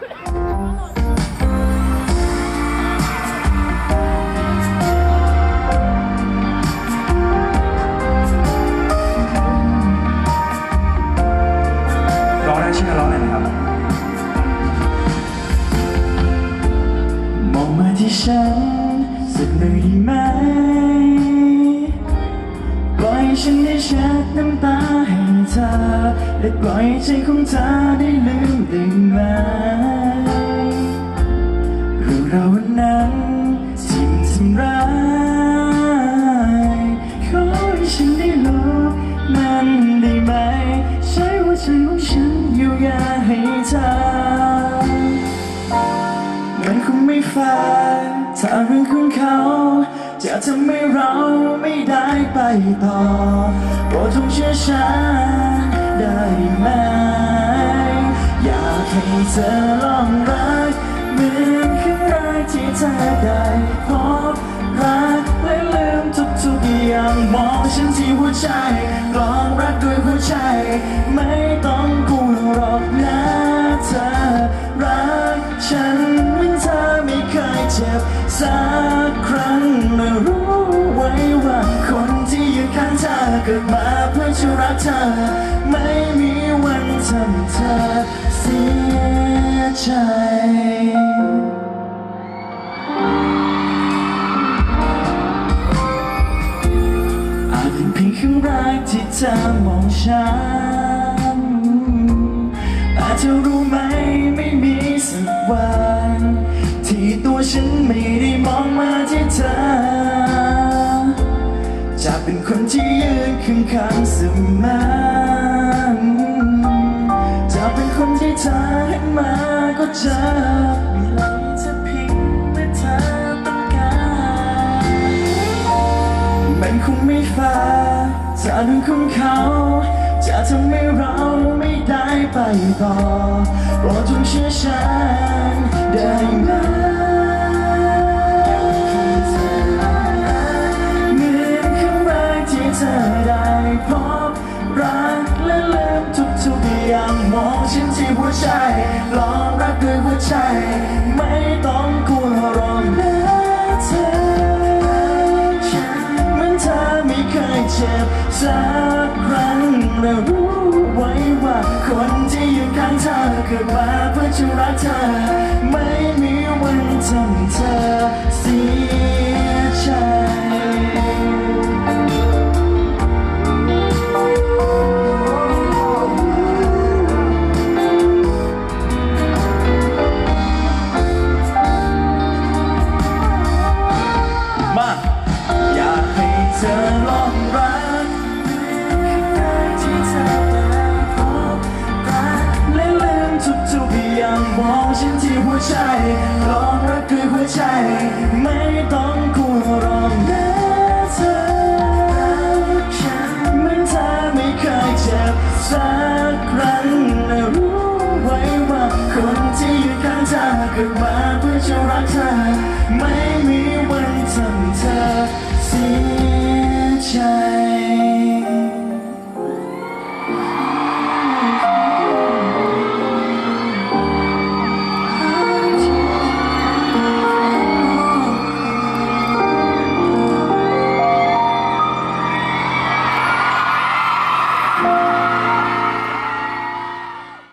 ร้องได้ชื่อร้องหน่อยนะครับ มองมาที่ฉันสักหน่อยได้ไหมปล่อยฉันได้เช็ดน้ำตาให้เธอและปล่อยใจของเธอได้ลืมได้ไหม มันคงไม่แฟร์ถ้าเรื่องของเขา จะทำให้เราไม่ได้ไปต่อโปรดจงเชื่อฉันได้ไหม อยากให้เธอลองรักเหมือนครั้งแรกที่เธอได้พบรักและลืมทุกๆอย่างมองฉันที่หัวใจลองรักด้วยหัวใจ ไม่ต้องกลัวหรอกนะ เกิดมาเพื่อจะรักเธอ ไม่มีวันทำเธอเสียใจอาจเป็นเพียงครั้งแรกที่เธอมองฉันอาจจะรู้ไหมไม่มีสักวัน ที่ตัวฉันไม่ได้มองมาที่เธอ เป็นคนที่ยืนข้างๆเสมอจะเป็นคนที่เธอเห็นมาก็เจอมีไหลจะพิงเมื่อเธอต้องการมันคงไม่แฟร์ถ้าเรื่องของเขา จะทำให้เราไม่ได้ไปต่อ ลองรักด้วยหัวใจ ไม่ต้องกลัวรองนะเธอเหมือนเธอไม่เคยเจ็บสักครั้งและรู้ไว้ว่า คนที่อยู่ข้างเธอเกิดมาเพื่อจะรักเธอ ไม่มีวันทำ ใจลองรักคือหัวใจ ไม่ต้องกลัวรองนะเธอมันเธอไม่เคยเจ็บสักครั้งนะรู้ไว้ว่าคนที่อยู่ข้างเธอคือมาเพื่อจะรักเธอ ไม่มีวันทำเธอเสีย